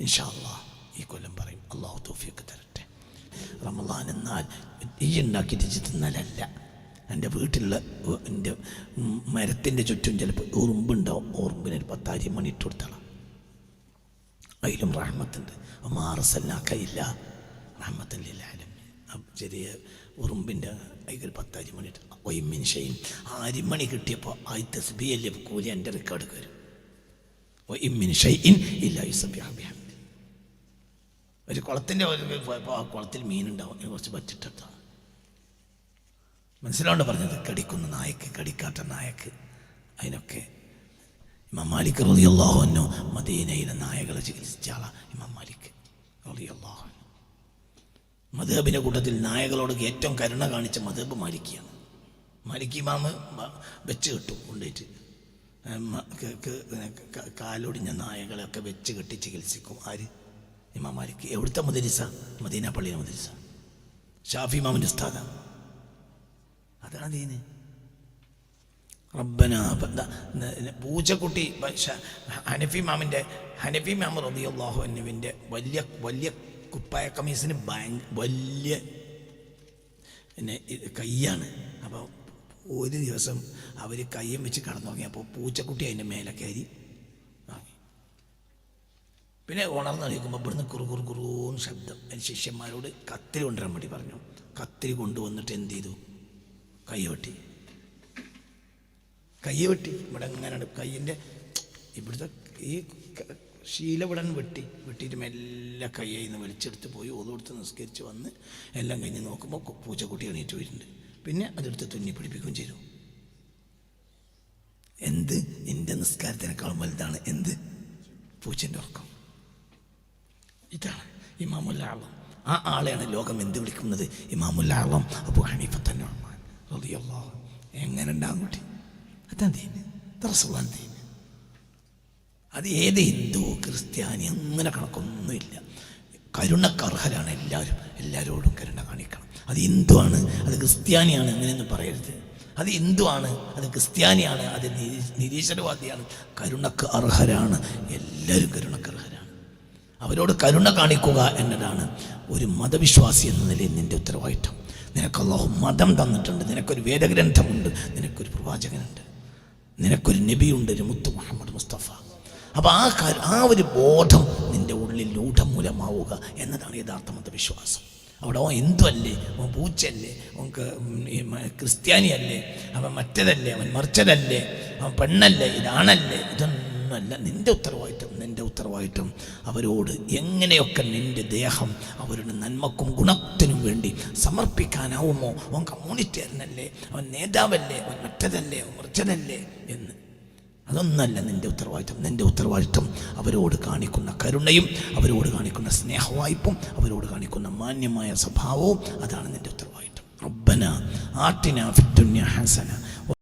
ഇൻഷാല്ലാ ഈ കൊല്ലം പറയും അള്ളാഹു തോഫിയൊക്കെ തരട്ടെ. റമദാൻ എന്നാൽ ഈ ഇജ്ജ് തിന്നലല്ല എന്റെ വീട്ടിലുള്ള എന്റെ മരത്തിന്റെ ചുറ്റും ചിലപ്പോൾ ഉറുമ്പുണ്ടാവും. ഉറുമ്പിന് ഒരു പത്താരി മണി ഇട്ട് കൊടുത്തണം അതിലും റഹ്മത്തുണ്ട്. മാറസല്ലാക്കയില്ല റഹ്മത്തല്ലാലും ചെറിയ ഉറുമ്പിന്റെ അതിൽ പത്താരി മണി ഇട്ട് ഒയ്മിൻ ഷെയ്ൻ. ആരിമണി കിട്ടിയപ്പോൾ ആ തസ്ബിയല്ലേ കൂലി എന്റെ റെക്കോർഡ് വരും. ഒയ്മിൻ ഷെയ്ൻ ഇല്ല യുസബി ബിഹംദി. ഒരു കുളത്തിന്റെ കുളത്തിൽ മീനുണ്ടാവും. കുറച്ച് പറ്റിട്ടാണ് മനസ്സിലാണ്ട് പറഞ്ഞത്? കടിക്കുന്ന നായക്ക് കടിക്കാത്ത നായക്ക്. അതിനൊക്കെ ഇമാം മാലിക് മദീനയിലെ നായകളെ ചികിത്സിച്ച ആളാണ് ഇമാം മാലിക് റളിയല്ലാഹു കൂട്ടത്തിൽ നായകളോട് ഏറ്റവും കരുണ കാണിച്ച മധബ് മാലിക്കിയാണ്. മാലിക് ഇമാമ് വെച്ച് കെട്ടും കൊണ്ടുപോയിട്ട്. ഏ, മ- ക- ക- ക- കാലൊടിഞ്ഞ നായകളെയൊക്കെ വെച്ച് കെട്ടി ചികിത്സിക്കും. ആര്? ഇമാം മാലിക് എവിടുത്തെ മുദരിസ? മദീന പള്ളിയിലെ മുദരിസ. ഷാഫി ഇമാമിന്റെ ഉസ്താദ. അതാണ് ദീന്. റബ്ബന പൂച്ചക്കുട്ടി ഹനഫി മാമിന്റെ ഹനഫി മാമ അള്ളാഹു അന്നുവിന്റെ വലിയ വലിയ കുപ്പായ കമീസിന് ഭയങ്കര വലിയ പിന്നെ കൈയാണ്. അപ്പോൾ ഒരു ദിവസം അവർ കയ്യം വെച്ച് കടന്നു തുടങ്ങിയപ്പോൾ പൂച്ചക്കുട്ടി അതിന്റെ മേലെ കയറി പിന്നെ ഉണർന്ന് നിൽക്കുമ്പോൾ ഇവിടുന്ന് കുറു കുറു കുറൂന്ന് ശബ്ദം. അതിന് ശിഷ്യന്മാരോട് കത്തിരി കൊണ്ടുവരാൻ വേണ്ടി പറഞ്ഞു. കത്തിരി കൊണ്ടുവന്നിട്ട് എന്ത് ചെയ്തു? കൈ വെട്ടി. കൈ വെട്ടി. ഇവിടെ എങ്ങനെയാണ്? കയ്യിന്റെ ഇവിടുത്തെ ഈ ശീല ഇവിടെ വെട്ടി. വെട്ടിയിട്ട് മെല്ലെ കയ്യിൽ നിന്ന് വലിച്ചെടുത്ത് പോയി. ഒതുകൊടുത്ത് നിസ്കരിച്ച് വന്ന് എല്ലാം കഴിഞ്ഞ് നോക്കുമ്പോൾ പൂച്ചക്കുട്ടി എണീറ്റ് വരുന്നുണ്ട് പിന്നെ അതെടുത്ത് തുന്നി പിടിപ്പിക്കുകയും ചെയ്തു. എന്ത്? എന്റെ നിസ്കാരത്തിനേക്കാളും വലുതാണ് എന്ത്? പൂച്ചന്റെ ഉറക്കം. ഇതാണ് ഇമാമുല്ലാളം ആ ആളെയാണ് ലോകം എന്ത് വിളിക്കുന്നത്? ഇമാമുല്ലാളം ആളം അബു തന്നെ റളിയല്ലാഹു എങ്ങനെ ഉണ്ടാകും കുട്ടി? അതാ ദീന്. റസൂലാണ് ദീന്. അത് ഏത് ഹിന്ദു ക്രിസ്ത്യാനി അങ്ങനെ കണക്കൊന്നുമില്ല. കരുണക്കർഹരാണ് എല്ലാവരും. എല്ലാവരോടും കരുണ കാണിക്കണം. അത് ഹിന്ദുവാണ് അത് ക്രിസ്ത്യാനിയാണ് അങ്ങനെയൊന്നും പറയരുത്. അത് ഹിന്ദുവാണ് അത് ക്രിസ്ത്യാനിയാണ് അത് നിരീശ്വരവാദിയാണ്. കരുണക്ക് അർഹരാണ്. എല്ലാവരും കരുണക്ക് അർഹരാണ്. അവരോട് കരുണ കാണിക്കുക എന്നതാണ് ഒരു മതവിശ്വാസി എന്ന നിലയിൽ നിന്റെ ഉത്തരവാദിത്തം നിനക്ക് അള്ളാഹു മതം തന്നിട്ടുണ്ട് നിനക്കൊരു വേദഗ്രന്ഥമുണ്ട് നിനക്കൊരു പ്രവാചകനുണ്ട് നിനക്കൊരു നബിയുണ്ട് ഒരു മുത്തു മുഹമ്മദ് മുസ്തഫ. അപ്പോൾ ആ ആ ഒരു ബോധം നിന്റെ ഉള്ളിൽ രൂഢമൂലമാവുക എന്നതാണ് യഥാർത്ഥ മതവിശ്വാസം. അവിടെ ഓ എന്തുമല്ലേ അല്ലേ പൂച്ചല്ലേ അവൻ ക- ഉം, ക്രിസ്ത്യാനിയല്ലേ അവൻ മറ്റതല്ലേ അവൻ മറിച്ചതല്ലേ അവൻ പെണ്ണല്ലേ ഇതാണല്ലേ ഇതൊന്നുമല്ല നിന്റെ ഉത്തരവാദിത്വം നിന്റെ ഉത്തരവാദിത്വം. അവരോട് എങ്ങനെയൊക്കെ നിന്റെ ദേഹം അവരുടെ നന്മക്കും ഗുണത്തിനും വേണ്ടി സമർപ്പിക്കാനാവുമോ? അവൻ കമ്മ്യൂണിറ്റേറിയനല്ലേ അവൻ നേതാവല്ലേ അവൻ മറ്റതല്ലേ അവൻ മറിച്ചതല്ലേ എന്ന്. അതൊന്നല്ല നിന്റെ ഉത്തരവാദിത്വം. നിന്റെ ഉത്തരവാദിത്വം അവരോട് കാണിക്കുന്ന കരുണയും അവരോട് കാണിക്കുന്ന സ്നേഹവായ്പും അവരോട് കാണിക്കുന്ന മാന്യമായ സ്വഭാവവും അതാണ് നിന്റെ ഉത്തരവാദിത്വം. റബ്ബന ആട്ടിന ഫിദ്ദുന്യ ഹസന.